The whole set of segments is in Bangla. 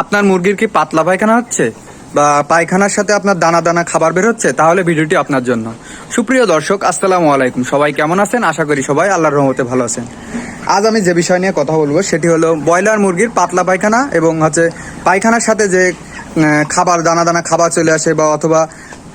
আপনার মুরগির কি পাতলা পায়খানা হচ্ছে? বা পায়খানার সাথে আপনার দানা দানা খাবার বের হচ্ছে? তাহলে ভিডিওটি আপনার জন্য। সুপ্রিয় দর্শক, আসসালামু আলাইকুম। সবাই কেমন আছেন? আশা করি সবাই আল্লাহর রহমতে ভালো আছেন। আজ আমি যে বিষয় নিয়ে কথা বলব, সেটি হলো ব্রয়লার মুরগির পাতলা পায়খানা এবং হচ্ছে পায়খানার সাথে যে খাবার, দানা দানা খাবার চলে আসে বা অথবা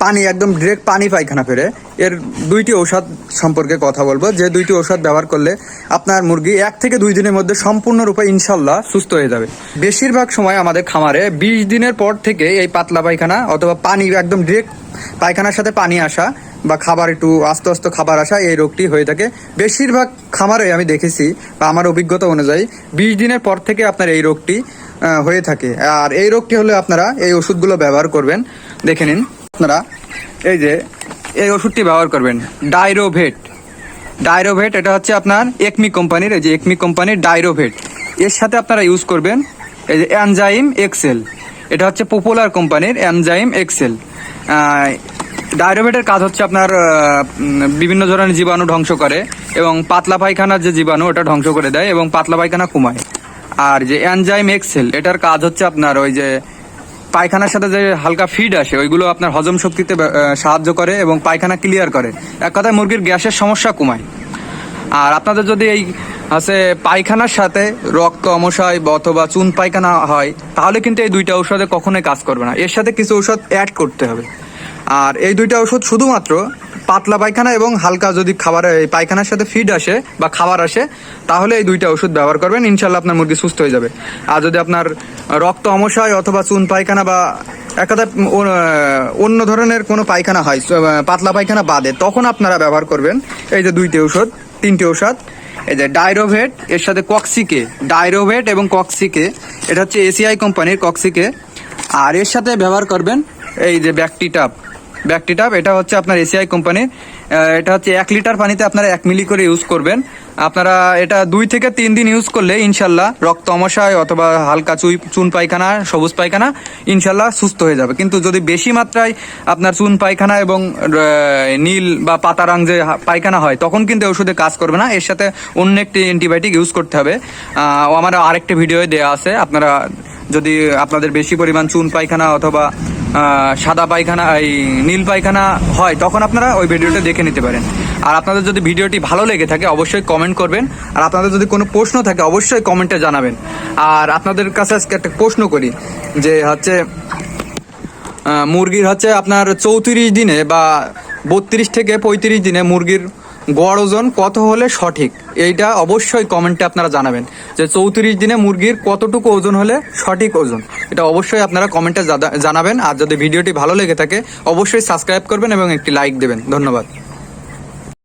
পানি, একদম ডিরেক্ট পানি পায়খানা ফেরে এর দুইটি ঔষধ সম্পর্কে কথা বলব। যে দুইটি ঔষধ ব্যবহার করলে আপনার মুরগি এক থেকে দুই দিনের মধ্যে সম্পূর্ণরূপে ইনশাল্লাহ সুস্থ হয়ে যাবে। বেশিরভাগ সময় আমাদের খামারে বিশ দিনের পর থেকে এই পাতলা পায়খানা অথবা পানি, একদম ডিরেক্ট পায়খানার সাথে পানি আসা বা খাবার একটু আস্তে আস্তে খাবার আসা, এই রোগটি হয়ে থাকে। বেশিরভাগ খামারে আমি দেখেছি বা আমার অভিজ্ঞতা অনুযায়ী বিশ দিনের পর থেকে আপনার এই রোগটি হয়ে থাকে। আর এই রোগটি হলে আপনারা এই ওষুধগুলো ব্যবহার করবেন। দেখে নিন। আপনারা এই যে এই ওষুধটি ব্যবহার করবেন ডাইরোভেট ডাইরোভেট এটা হচ্ছে আপনার একমি কোম্পানির, এই যে একমি কোম্পানির ডাইরোভেট এর সাথে আপনারা ইউজ করবেন এই যে অ্যানজাইম এক্সেল এটা হচ্ছে পপুলার কোম্পানির অ্যানজাইম এক্সেল ডায়রোভেটের কাজ হচ্ছে আপনার বিভিন্ন ধরনের জীবাণু ধ্বংস করে এবং পাতলা পায়খানার যে জীবাণু, ওটা ধ্বংস করে দেয় এবং পাতলা পায়খানা কমায়। আর যে অ্যানজাইম এক্সেল এটার কাজ হচ্ছে আপনার ওই যে পায়খানার সাথে যে হালকা ফিড আসে, ওইগুলো আপনার হজম শক্তিতে সাহায্য করে এবং পায়খানা ক্লিয়ার করে। এক কথায় মুরগির গ্যাসের সমস্যা কমায়। আর আপনাদের যদি এই, আছে পায়খানার সাথে রক্ত অমশয় অথবা চুন পায়খানা হয়, তাহলে কিন্তু এই দুইটা ঔষধে কখনোই কাজ করবে না। এর সাথে কিছু ঔষধ অ্যাড করতে হবে। আর এই দুইটা ওষুধ শুধুমাত্র পাতলা পায়খানা এবং হালকা যদি খাবার পায়খানার সাথে ফিড আসে বা খাবার আসে, তাহলে এই দুইটা ওষুধ ব্যবহার করবেন ইনশাল্লাহ আপনার মুরগি সুস্থ হয়ে যাবে। আর যদি আপনার রক্ত অমশয় অথবা চুন পায়খানা বা এক কথায় অন্য ধরনের কোনো পায়খানা হয় পাতলা পায়খানা বাদে, তখন আপনারা ব্যবহার করবেন এই যে দুইটি ঔষধ তিনটি ঔষধ এই যে ডাইরোভেট, এর সাথে কক্সিকে, ডাইরোভেট এবং কক্সিকে, এটা হচ্ছে এসিআই কোম্পানির কক্সিকে। আর এর সাথে ব্যবহার করবেন এই যে ব্যাকটিটাপ ব্যাকটিটাপ এটা হচ্ছে আপনার এসিআই কোম্পানি এটা হচ্ছে এক লিটার পানিতে আপনারা এক মিলি করে ইউজ করবেন। আপনারা এটা দুই থেকে তিন দিন ইউজ করলে ইনশাল্লাহ রক্ত অমশায় অথবা হালকা চুই চুন পায়খানা, সবুজ পায়খানা ইনশাল্লাহ সুস্থ হয়ে যাবে। কিন্তু যদি বেশি মাত্রায় আপনার চুন পায়খানা এবং নীল বা পাতা রং যে পায়খানা হয়, তখন কিন্তু ওষুধে কাজ করবে না। এর সাথে অন্য একটি অ্যান্টিবায়োটিক ইউজ করতে হবে। আমার আরেকটি ভিডিও দেওয়া আছে, আপনারা যদি আপনাদের বেশি পরিমাণ চুন পায়খানা অথবা সাদা পায়খানা, এই নীল পায়খানা হয়, তখন আপনারা ওই ভিডিওটা দেখে নিতে পারেন। আর আপনাদের যদি ভিডিওটি ভালো লেগে থাকে, অবশ্যই কমেন্ট করবেন। আর আপনাদের যদি কোনো প্রশ্ন থাকে, অবশ্যই কমেন্টে জানাবেন। আর আপনাদের কাছে আজকে একটা প্রশ্ন করি, যে হচ্ছে মুরগির হচ্ছে আপনার চৌত্রিশ দিনে বা বত্রিশ থেকে পঁয়ত্রিশ দিনে মুরগির গড় ওজন কত হলে সঠিক? এইটা অবশ্যই কমেন্টে আপনারা জানাবেন। যে চৌত্রিশ দিনে মুরগির কতটুকু ওজন হলে সঠিক ওজন? এটা অবশ্যই আপনারা কমেন্টে জানাবেন। আর যদি ভিডিওটি ভালো লেগে থাকে, অবশ্যই সাবস্ক্রাইব করবেন এবং একটি লাইক দেবেন। ধন্যবাদ।